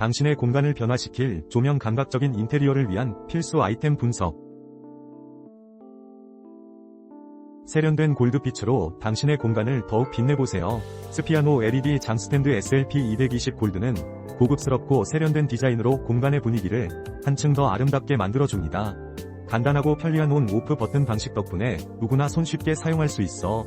당신의 공간을 변화시킬 조명 감각적인 인테리어를 위한 필수 아이템 분석. 세련된 골드빛으로 당신의 공간을 더욱 빛내보세요. 스피아노 LED 장스탠드 SLP 220 골드는 고급스럽고 세련된 디자인으로 공간의 분위기를 한층 더 아름답게 만들어줍니다. 간단하고 편리한 온 오프 버튼 방식 덕분에 누구나 손쉽게 사용할 수 있어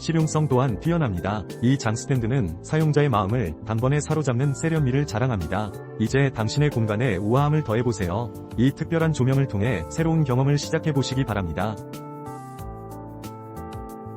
실용성 또한 뛰어납니다. 이 장스탠드는 사용자의 마음을 단번에 사로잡는 세련미를 자랑합니다. 이제 당신의 공간에 우아함을 더해보세요. 이 특별한 조명을 통해 새로운 경험을 시작해보시기 바랍니다.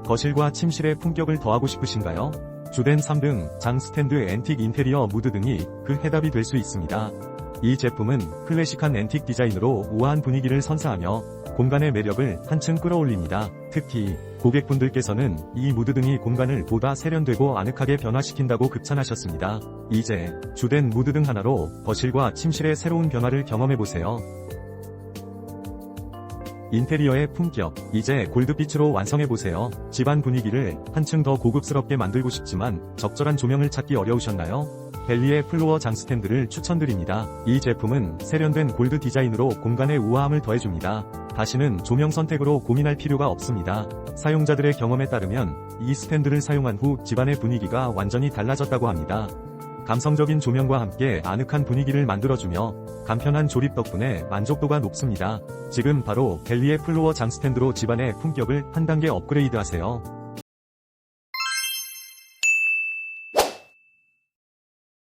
거실과 침실의 품격을 더하고 싶으신가요? 주된 3등, 장 스탠드 앤틱 인테리어 무드 등이 그 해답이 될 수 있습니다. 이 제품은 클래식한 앤틱 디자인으로 우아한 분위기를 선사하며 공간의 매력을 한층 끌어올립니다. 특히 고객분들께서는 이 무드 등이 공간을 보다 세련되고 아늑하게 변화시킨다고 극찬하셨습니다. 이제 주된 무드 등 하나로 거실과 침실의 새로운 변화를 경험해보세요. 인테리어의 품격, 이제 골드빛으로 완성해보세요. 집안 분위기를 한층 더 고급스럽게 만들고 싶지만 적절한 조명을 찾기 어려우셨나요? 벨리의 플로어 장 스탠드를 추천드립니다. 이 제품은 세련된 골드 디자인으로 공간의 우아함을 더해줍니다. 다시는 조명 선택으로 고민할 필요가 없습니다. 사용자들의 경험에 따르면 이 스탠드를 사용한 후 집안의 분위기가 완전히 달라졌다고 합니다. 감성적인 조명과 함께 아늑한 분위기를 만들어주며 간편한 조립 덕분에 만족도가 높습니다. 지금 바로 벨리의 플로어 장 스탠드로 집안의 품격을 한 단계 업그레이드 하세요.